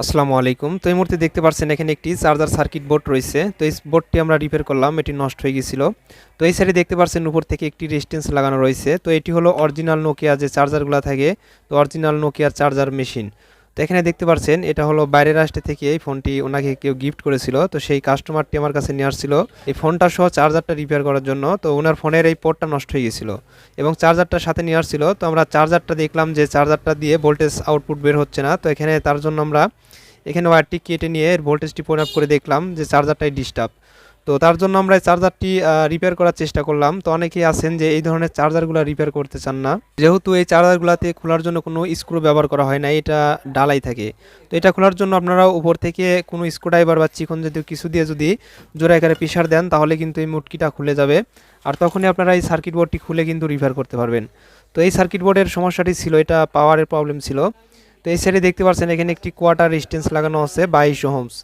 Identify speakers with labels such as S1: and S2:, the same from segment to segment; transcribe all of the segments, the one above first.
S1: আসসালামু আলাইকুম। তো এই মুহূর্তে দেখতে পাচ্ছেন এখানে একটি চার্জার সার্কিট বোর্ড রয়েছে। তো এই বোর্ডটি আমরা রিপেয়ার করলাম, এটি নষ্ট হয়ে গিয়েছিল। তো এই সাইডে দেখতে পাচ্ছেন উপর থেকে একটি রেজিস্ট্যান্স লাগানো রয়েছে। তো এটি হলো অরিজিনাল নোকিয়া যে চার্জারগুলো থাকে, তো অরিজিনাল নোকিয়ার চার্জার মেশিন তো এখানে দেখতে পাচ্ছেন এটা হলো বাইরের রাষ্ট্র থেকে এই ফোনটি ওনাকে কেউ গিফট করেছিল। তো সেই কাস্টমারটি আমার কাছে নিয়ে আসছিল। এই ফোনটা সহ চার্জারটা রিপেয়ার করার জন্য, তো ওনার ফোনের এই পোর্টটা নষ্ট হয়ে গেছিল এবং চার্জারটার সাথে নিয়ে আসছিল। তো আমরা চার্জারটা দেখলাম যে চার্জারটা দিয়ে ভোল্টেজ আউটপুট বের হচ্ছে না। তো এখানে তার জন্য আমরা এখানে ওয়্যারটি কেটে নিয়ে এর ভোল্টেজটি পরিমাপ করে দেখলাম যে চার্জারটাই ডিস্টার্ব তো তার জন্য আমরা এই চার্জারটি রিপেয়ার করার চেষ্টা করলাম। তো অনেকেই আছেন যে এই ধরনের চার্জারগুলো রিপেয়ার করতে চান না। যেহেতু এই চার্জারগুলোতে খোলার জন্য কোনো স্ক্রু ব্যবহার করা হয় না, এটা ডালাই থাকে। তো এটা খোলার জন্য আপনারা উপর থেকে কোনো স্ক্রুড্রাইভার বা চিকন জাতীয় কিছু দিয়ে যদি জোড়া এখানে প্রেশার দেন, তাহলে কিন্তু এই মুটকিটা খুলে যাবে। আর তখনই আপনারা এই সার্কিট বোর্ডটি খুলে কিন্তু রিপেয়ার করতে পারবেন। তো এই সার্কিট বোর্ডের সমস্যাটি ছিল, এটা পাওয়ারের প্রবলেম ছিল। তো এই সাইডে দেখতে পাচ্ছেন, এখানে একটি কোয়ার্টার রেজিস্ট্যান্স লাগানো আছে, বাইশ হোমস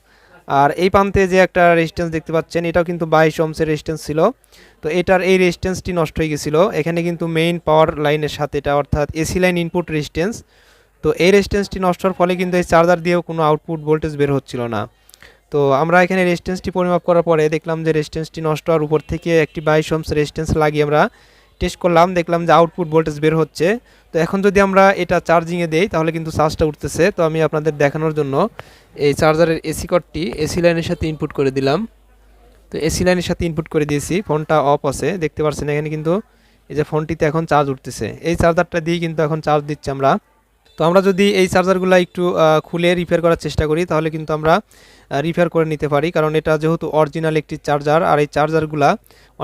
S1: আর এই প্রান্তে যে একটা রেজিস্ট্যান্স দেখতে পাচ্ছেন, এটাও কিন্তু বাইশ হোমসের রেজিস্ট্যান্স ছিল। তো এটার এই রেজিস্ট্যান্সটি নষ্ট হয়ে গেছিল। এখানে কিন্তু মেইন পাওয়ার লাইনের সাথে এটা অর্থাৎ এসি লাইন ইনপুট রেজিস্ট্যান্স তো এই রেজিস্ট্যান্সটি নষ্ট হওয়ার ফলে কিন্তু এই চার্জার দিয়েও কোনো আউটপুট ভোল্টেজ বের হচ্ছিল না। তো আমরা এখানে রেজিস্ট্যান্সটি পরিমাপ করার পরে দেখলাম যে রেজিস্ট্যান্সটি নষ্ট হওয়ার উপর থেকে একটি বাইশ হোমস রেজিস্ট্যান্স লাগিয়ে আমরা টেস্ট করলাম, দেখলাম যে আউটপুট ভোল্টেজ বের হচ্ছে। তো এখন যদি আমরা এটা চার্জিংয়ে দেই, তাহলে কিন্তু চার্জটা উঠতেছে। তো আমি আপনাদের দেখানোর জন্য এই চার্জারের এসি কডটি এসি লাইনের সাথে ইনপুট করে দিলাম। তো এসি লাইনের সাথে ইনপুট করে দিয়েছি। ফোনটা অফ আছে। দেখতে পাচ্ছেন এখানে কিন্তু এই যে ফোনটিতে এখন চার্জ উঠতেছে। এই চার্জারটা দিয়ে কিন্তু এখন চার্জ দিচ্ছি আমরা। তো আমরা যদি এই চার্জারগুলো একটু খুলে রিপেয়ার করার চেষ্টা করি, তাহলে কিন্তু আমরা রিপেয়ার করে নিতে পারি। কারণ এটা যেহেতু অরিজিনাল একটি চার্জার, আর এই চার্জারগুলা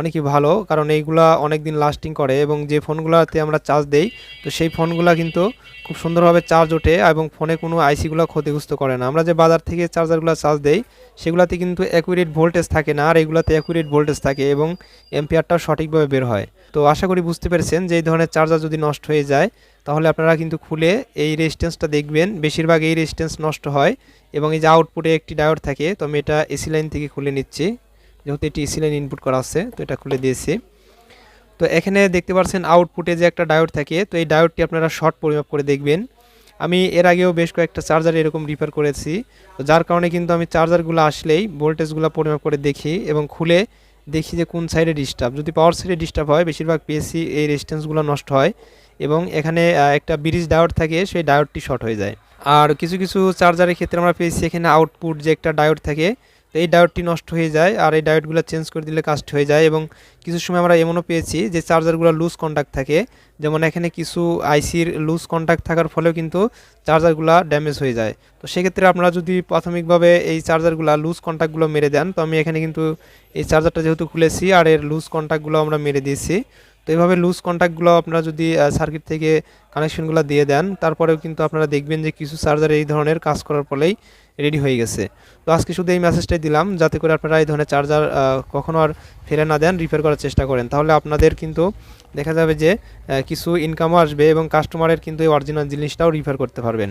S1: অনেকই ভালো, কারণ এইগুলা অনেক দিন লাস্টিং করে এবং যে ফোনগুলোতে আমরা চার্জ দেই, তো সেই ফোনগুলা কিন্তু খুব সুন্দরভাবে চার্জ ওঠে এবং ফোনে কোনো আইসিগুলো ক্ষতিগ্রস্ত করে না। আমরা যে বাজার থেকে চার্জারগুলো চার্জ দেই, সেগুলোতে কিন্তু অ্যাকুরেট ভোল্টেজ থাকে না, আর এগুলোতে অ্যাকুরেট ভোল্টেজ থাকে এবং এম্পিয়ারটাও সঠিকভাবে বের হয়। তো আশা করি বুঝতে পেরেছেন যে এই ধরনের চার্জার যদি নষ্ট হয়ে যায় তাহলে আপনারা কিন্তু খুলে এই রেজিস্ট্যান্সটা দেখবেন। বেশিরভাগ এই রেজিস্ট্যান্স নষ্ট হয় এবং এই যে আউটপুটে একটি ডায়োড থাকে, তো আমি এটা এসি লাইন থেকে খুলে নিচ্ছি। যেহেতু এটি এসি লাইন ইনপুট করা আছে, তো এটা খুলে দিয়েছি। তো এখানে দেখতে পাচ্ছেন আউটপুটে যে একটা ডায়োড থাকে, তো এই ডায়োডটি আপনারা শর্ট পরিমাপ করে দেখবেন। আমি এর আগেও বেশ কয়েকটা চার্জার এরকম রিপেয়ার করেছি। তো যার কারণে কিন্তু আমি চার্জারগুলো আসলেই ভোল্টেজগুলো পরিমাপ করে দেখি এবং খুলে দেখি যে কোন সাইডে ডিস্টার্ব যদি পাওয়ার সাইডে ডিস্টার্ব হয়, বেশিরভাগ পিএসসি এই রেজিস্ট্যান্সগুলো নষ্ট হয়। এবং এখানে একটা ব্রিজ ডায়োড থাকে, সেই ডায়োডটি শর্ট হয়ে যায়। আর কিছু কিছু চার্জারের ক্ষেত্রে আমরা পেয়েছি এখানে আউটপুট যে একটা ডায়োড থাকে, তো এই ডায়োডটি নষ্ট হয়ে যায় আর এই ডায়োডগুলো চেঞ্জ করে দিলে কাস্ট হয়ে যায় এবং কিছু সময় আমরা এমনও পেয়েছি যে চার্জারগুলো লুজ কন্ট্যাক্ট থাকে। যেমন এখানে কিছু আইসির লুজ কন্ট্যাক্ট থাকার ফলেও কিন্তু চার্জারগুলো ড্যামেজ হয়ে যায়। তো সেক্ষেত্রে আপনারা যদি প্রাথমিকভাবে এই চার্জারগুলো লুজ কন্ট্যাক্টগুলো মেরে দেন, তো আমি এখানে কিন্তু এই চার্জারটা যেহেতু খুলেছি আর এর লুজ কন্ট্যাক্টগুলো আমরা মেরে দিয়েছি। তো এইভাবে লুজ কন্ট্যাক্টগুলো আপনারা যদি সার্কিট থেকে কানেকশনগুলো দিয়ে দেন, তারপরেও কিন্তু আপনারা দেখবেন যে কিছু চার্জার এই ধরনের কাজ করার ফলেই রেডি হয়ে গেছে। তো আজকে শুধু এই মেসেজটাই দিলাম, যাতে করে আপনারা এই ধরনের চার্জার কখনো আর ফেলে না দেন রিপেয়ার করার চেষ্টা করেন। তাহলে আপনাদের কিন্তু দেখা যাবে যে কিছু ইনকামও আসবে এবং কাস্টমারের কিন্তু এই অরিজিনাল জিনিসটাও রিপেয়ার করতে পারবেন।